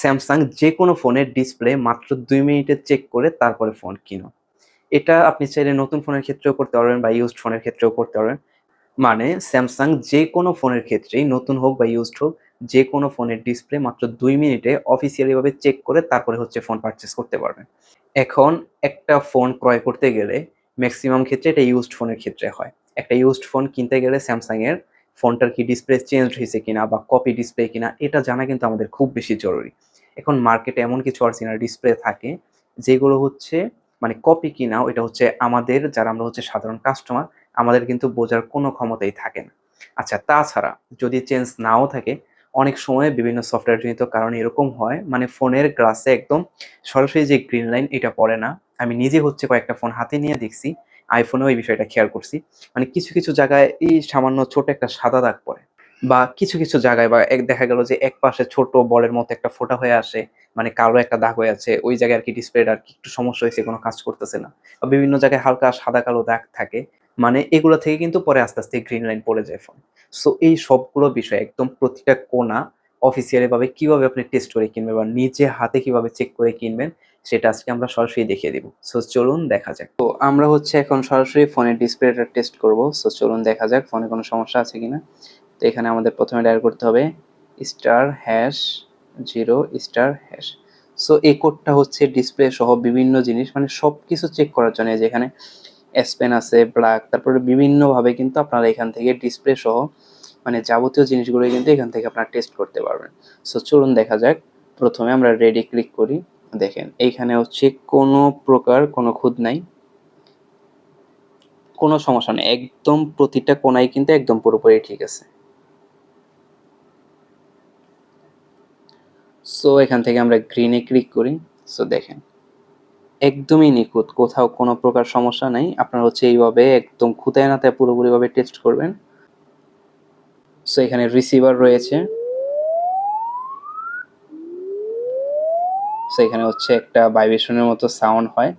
Samsung যে কোনো ফোনের ডিসপ্লে মাত্র দুই মিনিটে চেক করে তারপরে ফোন কিনো। এটা আপনি চাইলে নতুন ফোনের ক্ষেত্রেও করতে পারবেন বা ইউজড ফোনের ক্ষেত্রেও করতে পারবেন। মানে স্যামসাং যে কোনো ফোনের ক্ষেত্রেই, নতুন হোক বা ইউজড হোক যে কোনো ফোনের ডিসপ্লে মাত্র দুই মিনিটে অফিসিয়ালিভাবে চেক করে তারপরে হচ্ছে ফোন পারচেস করতে পারবেন। এখন একটা ফোন ক্রয় করতে গেলে ম্যাক্সিমাম ক্ষেত্রে এটা ইউজড ফোনের ক্ষেত্রে হয়। একটা ইউজড ফোন কিনতে গেলে স্যামসাংয়ের ফোনটার কি ডিসপ্লে চেঞ্জ হয়েছে কিনা বা কপি ডিসপ্লে কিনা, এটা জানা কিন্তু আমাদের খুব বেশি জরুরি। এখন মার্কেটে এমন কিছু অরিজিনাল ডিসপ্লে থাকে, যেগুলো হচ্ছে মানে কপি কিনা এটা হচ্ছে আমাদের, যারা আমরা হচ্ছে সাধারণ কাস্টমার আমাদের কিন্তু বোঝার কোনো ক্ষমতাই থাকে না। আচ্ছা তাছাড়া যদি চেঞ্জ নাও থাকে, অনেক সময় বিভিন্ন সফটওয়্যার জনিত কারণে এরকম হয় মানে ফোনের গ্লাসে একদম সরাসরি যে গ্রিন লাইন এটা পড়ে না। আমি নিজে হচ্ছে কয়েকটা ফোন হাতে নিয়ে দেখছি আইফোনেও এই বিষয়টা খেয়াল করছি। মানে কিছু কিছু জায়গায় এই সামান্য ছোট একটা সাদা দাগ পড়ে। বা কিছু কিছু জায়গায় বা এক দেখা গেল যে এক পাশে ছোট বলের মতো একটা ফোটা হয়ে আসে মানে কালো একটা দাগ হয়ে আছে, ওই জায়গায় আর কি ডিসপ্লেটা আর কি একটু সমস্যা হয়েছে, কোনো কাজ করতেছে না। বা বিভিন্ন জায়গায় হালকা সাদা কালো দাগ থাকে মানে এগুলো থেকে কিন্তু পরে আস্তে আস্তে গ্রিন লাইন পড়ে যায় ফোন সো এই সবগুলো বিষয় একদম প্রতিটা কোনা অফিসিয়ালি ভাবে কীভাবে আপনি টেস্ট করে কিনবেন বা নিজে হাতে কীভাবে চেক করে কিনবেন, সেটা আজকে আমরা সরাসরি দেখিয়ে দিব। সো চলুন দেখা যাক। তো আমরা হচ্ছে এখন সরাসরি ফোনের ডিসপ্লেটা টেস্ট করব। সো চলুন দেখা যাক ফোনে কোনো সমস্যা আছে কিনা। তো এখানে আমাদের প্রথমে ডায়াল করতে হবে star hash zero star hash. So এই কোডটা হচ্ছে ডিসপ্লে সহ বিভিন্ন জিনিস মানে সব কিছু চেক করার জন্য যেখানে এস পেন আছে ব্ল্যাক তারপরে বিভিন্নভাবে কিন্তু আপনারা এখান থেকে ডিসপ্লে সহ মানে যাবতীয় জিনিসগুলো কিন্তু এখান থেকে আপনারা টেস্ট করতে পারবেন। সো চলুন দেখা যাক। প্রথমে আমরা রেডি ক্লিক করি। দেখেন, এইখানে হচ্ছে কোনো প্রকার কোনো খুদ নাই। কোনো সমস্যা নেই। একদম প্রতিটা কোনায় কিন্তু একদম পুরোপুরি ঠিক আছে। সো এখান থেকে আমরা গ্রিনে ক্লিক করি। সো দেখেন। একদমই নিখুঁত। কোথাও কোনো প্রকার সমস্যা নাই। আপনারা হচ্ছে এইভাবে একদম খুঁতায় নাতায় পুরোপুরিভাবে টেস্ট করবেন। সো এখানে রিসিভার রয়েছে। সো এখানে হচ্ছে একটা ভাইব্রেশনের মতো সাউন্ড হয়।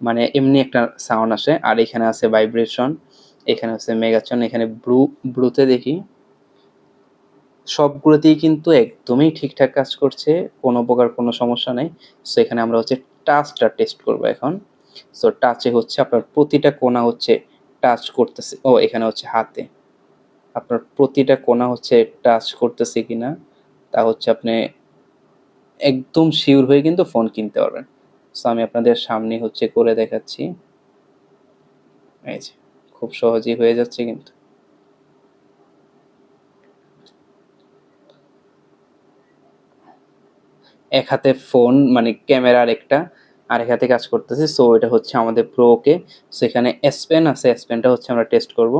মানে এমনি একটা সাউন্ড আসে। আর এখানে আছে ভাইব্রেশন এখানে হচ্ছে মেগাচন এখানে ব্লু ব্লুতে দেখি। সবগুলোতেই কিন্তু একদমই ঠিকঠাক কাজ করছে, কোনো প্রকার কোনো সমস্যা নেই। সো এখানে আমরা হচ্ছে টাচটা টেস্ট করব এখন। সো টাচে হচ্ছে আপনার প্রতিটা কোনা হচ্ছে টাচ করতেছে, ও, এখানে হচ্ছে হাতে। আপনার প্রতিটা কোনা হচ্ছে টাচ করতেছে কিনা, তা হচ্ছে আপনি একদম শিওর হয়ে কিন্তু ফোন কিনতে পারবেন। সো আমি আপনাদের সামনে হচ্ছে করে দেখাচ্ছি। এই যে, খুব সহজেই হয়ে যাচ্ছে কিন্তু। এক হাতে ফোন মানে ক্যামেরার একটা আর এক হাতে কাজ করতেছে। সো এটা হচ্ছে আমাদের প্রোকে সো এখানে এস পেন আছে। এস পেনটা হচ্ছে আমরা টেস্ট করব।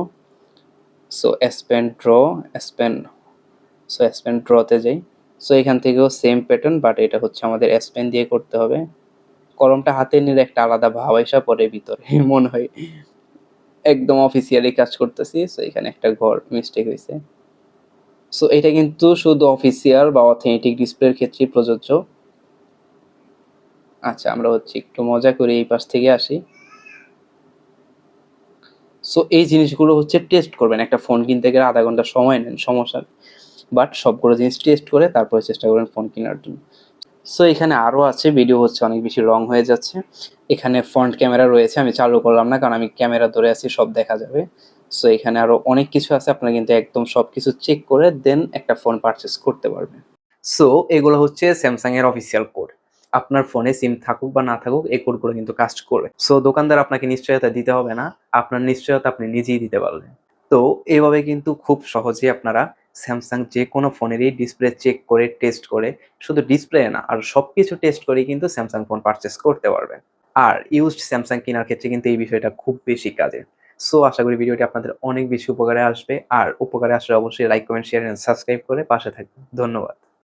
So S Pen draw S Pen so S Pen ড্রতে যাই। সো এখান থেকেও সেম প্যাটার্ন বাট এটা হচ্ছে আমাদের এস পেন দিয়ে করতে হবে। কলমটা হাতে নিলে একটা আলাদা ভাব আসা পরে ভিতরে, মনে হয়। একদম অফিসিয়ালি কাজ করতেছি। সো এখানে একটা ঘর মিস্টেক হয়েছে সো এটা কিন্তু শুধু অফিসিয়াল বা অথেন্টিক ডিসপ্লের ক্ষেত্রে প্রযোজ্য। আচ্ছা আমরা হচ্ছে একটু মজা করে এই পাশ থেকে আসি। সো এই জিনিসগুলো হচ্ছে টেস্ট করবেন। একটা ফোন কিনতে গেলে আধা ঘণ্টা সময় নেন, সমস্যা বাট সবগুলো জিনিস টেস্ট করে তারপরে চেষ্টা করবেন ফোন কেনার জন্য। সো এখানে আরও আছে ভিডিও হচ্ছে অনেক বেশি লং হয়ে যাচ্ছে। এখানে ফ্রন্ট ক্যামেরা রয়েছে, আমি চালু করলাম না, কারণ আমি ক্যামেরা ধরে আছি, সব দেখা যাবে। সো এখানে আরও অনেক কিছু আছে, আপনারা কিন্তু একদম সব কিছু চেক করে দেন একটা ফোন পারচেস করতে পারবেন। সো এগুলো হচ্ছে স্যামসাং এর অফিসিয়াল কোড আপনার ফোনে সিম থাকুক বা না থাকুক, এই কোডগুলো কিন্তু কাজ করবে। সো দোকানদার আপনাকে নিশ্চয়তা দিতে হবে না, আপনার নিশ্চয়তা আপনি নিজেই দিতে পারবেন। তো এইভাবে কিন্তু খুব সহজেই আপনারা স্যামসাং যে কোনো ফোনেরই ডিসপ্লে চেক করে টেস্ট করে, শুধু ডিসপ্লে না, আর সব কিছু টেস্ট করেই কিন্তু স্যামসাং ফোন পারচেস করতে পারবেন। আর ইউজড স্যামসাং কেনার ক্ষেত্রে কিন্তু এই বিষয়টা খুব বেশি কাজের সো আশা করি ভিডিওটি আপনাদের অনেক বেশি উপকারে আসবে। আর উপকারে আসলে অবশ্যই লাইক কমেন্ট শেয়ার সাবস্ক্রাইব করে পাশে থাকবে ধন্যবাদ।